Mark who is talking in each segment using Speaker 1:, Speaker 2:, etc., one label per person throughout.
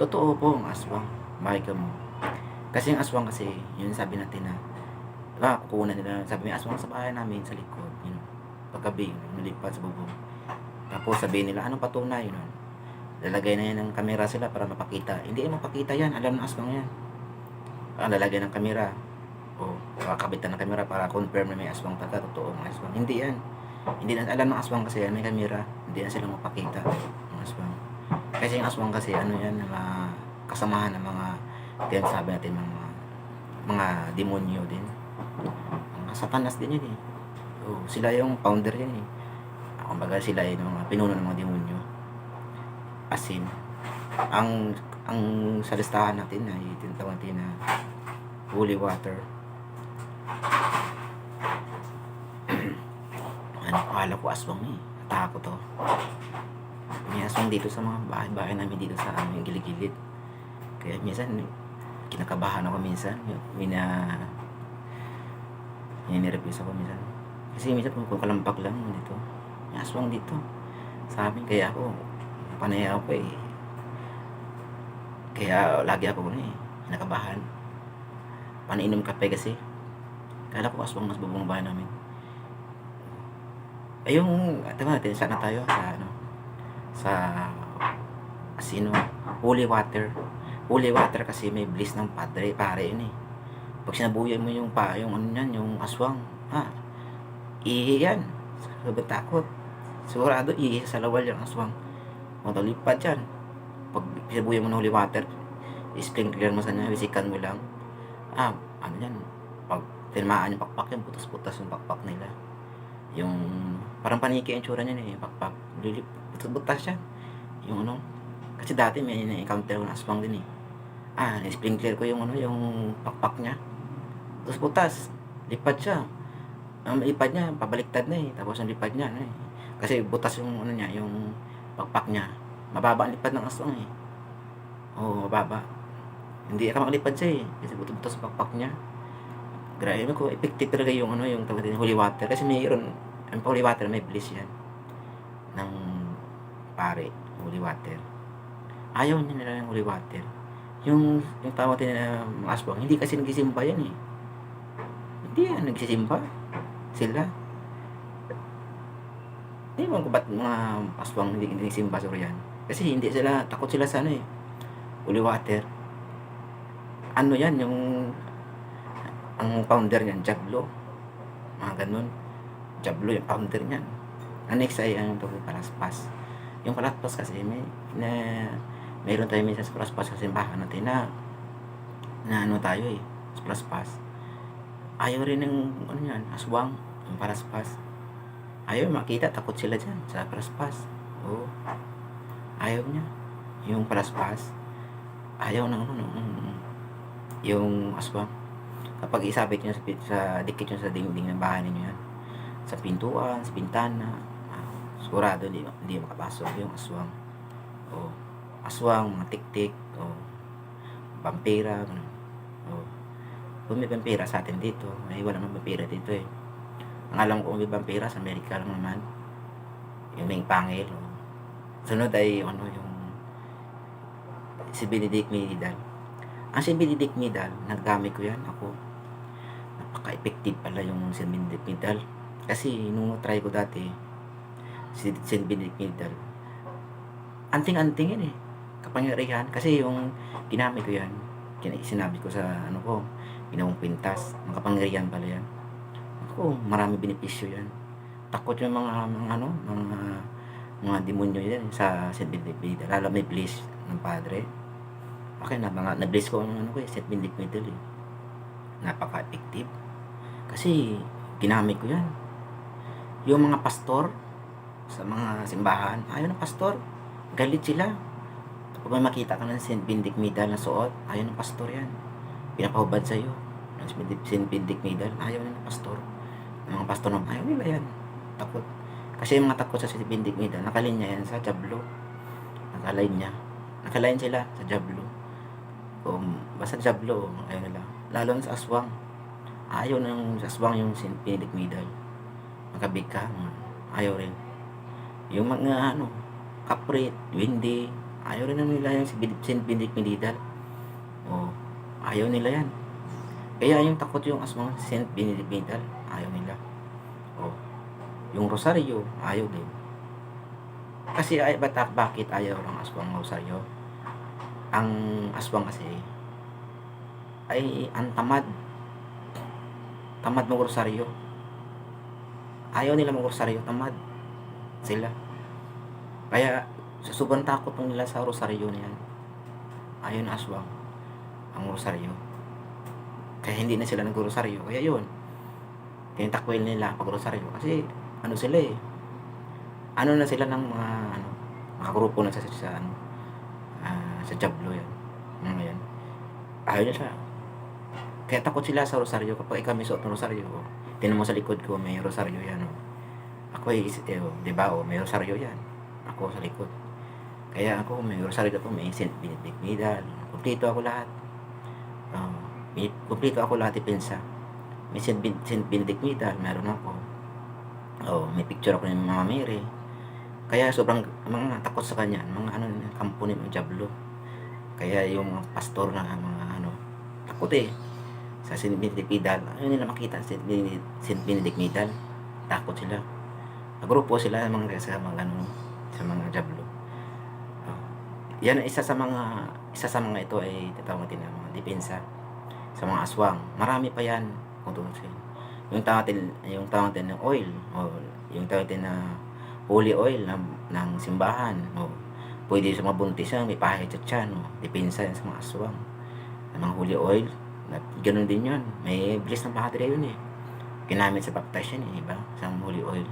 Speaker 1: Totoo po ang aswang. Bakit ka mo? Kasi yung aswang kasi, yun sabi natin na, ah, kukunan nila, sabi may aswang sa bahay namin, sa likod, know, paggabi, nalipad sa bubong. Tapos sabihin nila, anong patunay, yun? Lalagay na yan ng kamera sila para mapakita. Hindi yan mapakita yan, alam ng aswang yan. Ah, lalagay ng kamera. O, kakabitan ng kamera para confirm na may aswang talaga, totoo ang aswang. Hindi yan. Hindi na alam ng aswang kasi yan, may kamera. Hindi na sila mapakita ng aswang. Kasi yung aswang kasi, ano yan, mga kasamahan ng mga, kaya sabi natin, mga, mga demonyo din. Mga satanas din yun eh. O, sila yung founder yan eh. Kumbaga sila yung mga pinuno ng mga demonyo. Asin. Ang, ang sa listahan natin ay tinatawag natin na holy water. ano, akala ko aswang eh. Takot to. May dito sa mga bahay-bahay namin dito sa aming gilid-gilid. Kaya minsan, kinakabahan ako minsan. May na... Ninireplace ako minsan. Kasi minsan kung kalampag lang dito. May aswang dito. Sa amin, kaya ako, panay ako eh. Kaya lagi ako ano eh, nakabahan. Paniinom kape kasi. Kala ko aswang mas bubong bahay namin. Ay yung, tama natin, sana tayo sa ano, sa asino, holy water. Holy water kasi may bliss ng padre, pare yun eh. Pag sinabuyan mo yung pa, yung ano yan, yung aswang, ha, ihi yan. Sabi takot. Sigurado, ihi sa lawal yung aswang. Matulipad yan. Pag sinabuyan mo ng holy water, sprinkler mo sa niya, wisikan mo lang. Ah, ano yan, pag tinamaan yung pakpak yan, putas-putas yung pakpak nila. Yung, parang paniki yung tsura niya eh, pakpak. Lilip, butas-butas yan. Yung ano, kasi dati may na-encounter ko na aswang din eh. Ah, sprinkler ko yung ano, yung pakpak niya. Tapos butas, lipad siya. Ang lipad niya, pabaliktad na eh. Tapos ang lipad niya, ano eh. Kasi butas yung ano niya, yung pakpak niya. Mababa ang lipad ng aswang eh. Oo, mababa. Hindi ka makalipad siya eh. Kasi butas-butas pakpak niya. Grabe ko, effective talaga yung ano, yung tawag din, holy water. Kasi mayroon, ang holy water, may bliss yan. Ng pare, holy water. Ayaw nila ng holy water. Yung, yung tawag din na aswang, hindi kasi nagsisimba yan eh. Hindi yan, nagsisimba. Sila. Hindi mo ko ba't mga aswang hindi, hindi nagsisimba sa yan. Kasi hindi sila, takot sila sa ano eh. Holy water. Ano yan, yung ang founder niyan, Jablo. Mga ganun. Jablo yung founder niyan. Ang next ay ang tawag palaspas. Yung palaspas kasi may na mayroon tayo minsan sa palaspas sa simbahan natin na na ano tayo eh, sa palaspas. Ayaw rin ng ano yan, aswang, yung palaspas. Ayaw makita, takot sila dyan sa palaspas. Oo. Ayaw niya. Yung palaspas. Ayaw ng ano, ng, yung aswang kapag isabit nyo sa, sa dikit nyo sa dingding ng bahay ninyo yan sa pintuan, sa bintana ah, sigurado hindi, hindi makapasok yung aswang o aswang, mga tiktik o vampira ganun. o kung may vampira sa atin dito ay wala naman vampira dito eh ang alam ko may vampira sa Amerika lang naman yung may pangil o sunod ay ano yung si Benedict Midal ang si Benedict Midal naggamit ko yan ako napaka-effective pala yung St. Benedict Midal. Kasi nung try ko dati, si St. Benedict Midal, anting-anting yan eh. Kapangyarihan. Kasi yung ginamit ko yan, sinabi ko sa ano ko, ginawang pintas. Ang kapangyarihan pala yan. Ako, marami benepisyo yan. Takot yung mga, mga ano, mga mga demonyo yan sa St. Benedict Midal. Lalo may bliss ng padre. Okay na, mga na-bliss ko ang ano ko eh, St. Benedict Midal eh napaka-effective. Kasi ginamit ko yan. Yung mga pastor sa mga simbahan, ayaw ng pastor. Galit sila. Kapag may makita ka ng St. Benedict Medal na suot, ayaw ng pastor yan. Pinapahubad sa'yo. Ng St. Benedict Medal, ayaw ng pastor. Ng mga pastor na ayaw nila yan. Takot. Kasi yung mga takot sa St. Benedict Medal, nakalinya yan sa Jablo. Nakalain niya. Nakalain sila sa Jablo. Kung basta Jablo, ayaw nila lalo sa aswang. Ayaw ng aswang yung St. Benedict Medal. Magkabig ka, ayaw rin. Yung mga ano, kaprit, windy, Ayaw rin nila yung si Saint Benedict Medidal. Oh, ayaw nila yan. Kaya yung takot yung aswang Saint Benedict Medidal, ayaw nila. Oh, yung Rosario, ayaw din. Kasi ay, ba't, bakit ayaw ng aswang Rosario? Ang aswang kasi ay ang tamad. Tamad ng Rosario. Ayaw nila mag Rosario, tamad sila. Kaya sa takot ng nila sa Rosario na yan. Ayaw na aswang ang Rosario. Kaya hindi na sila nag-Rosario. Kaya yun. Tinitakwil nila pag Rosario. Kasi ano sila eh. Ano na sila ng mga ano, makagrupo na sa, sa ano, ah, sa Jablo yan. Mga yan. Ayaw nila. Kaya takot sila sa Rosario kapag may suot ng Rosario. Oh, tinan mo sa likod ko may Rosario yan. Oh. Ako ay, eh, oh, di ba, oh, may Rosario yan. Ako sa likod. Kaya ako, may Rosario na po, may Saint Benedict Medal. Kumplito ako lahat. May, kumplito ako lahat ipinsa. May Saint Benedict Medal, meron ako. Oh, may picture ako ng Mama Mary. Kaya sobrang mga takot sa kanya, mga ano, kampo ni Diablo. Kaya yung mga pastor na mga ano, takot eh. Sa Saint Benedict Medal, ayaw nila makita Saint Benedict, Benedict Medal. Takot sila. Nagrupo sila mga sa mga ano, sa mga Diablo. Oh. Yan isa sa mga isa sa mga ito ay tatawag natin na mga depensa sa mga aswang. Marami pa yan kung tutusin. Yung tawag natin, yung tawag natin ng oil, o yung tawag natin na holy oil ng, ng simbahan, o pwede sa mga buntis yan, may pahit sa tiyan, o depensa yan sa mga aswang. Ang mga holy oil, na, ganun din yun. May bilis ng padre yun eh. Ginamit sa baptize yan eh, iba? Sa holy oil.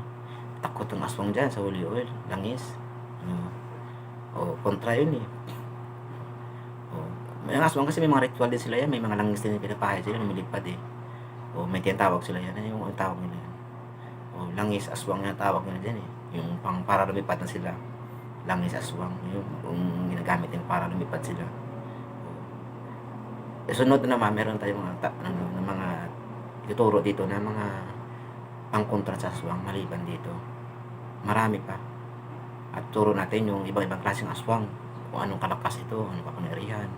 Speaker 1: Takot ang aswang dyan sa holy oil, langis. O, o kontra yun eh. O, mga aswang kasi may mga ritual din sila yan, may mga langis din na pinapahid sila, lumilipad eh. O may tinatawag sila yan, ano yung ang tawag nila yan? O langis, aswang yung tawag nila dyan eh. Yung pang para lumipad na sila. Langis, aswang, yung, yung ginagamit din para lumipad sila. O, sunod na naman, meron tayong mga, ta, ano, mga ituturo dito na mga pangkontra sa aswang maliban dito. Marami pa. At turo natin yung ibang-ibang klaseng aswang. Kung anong kalakas ito, anong kapangyarihan.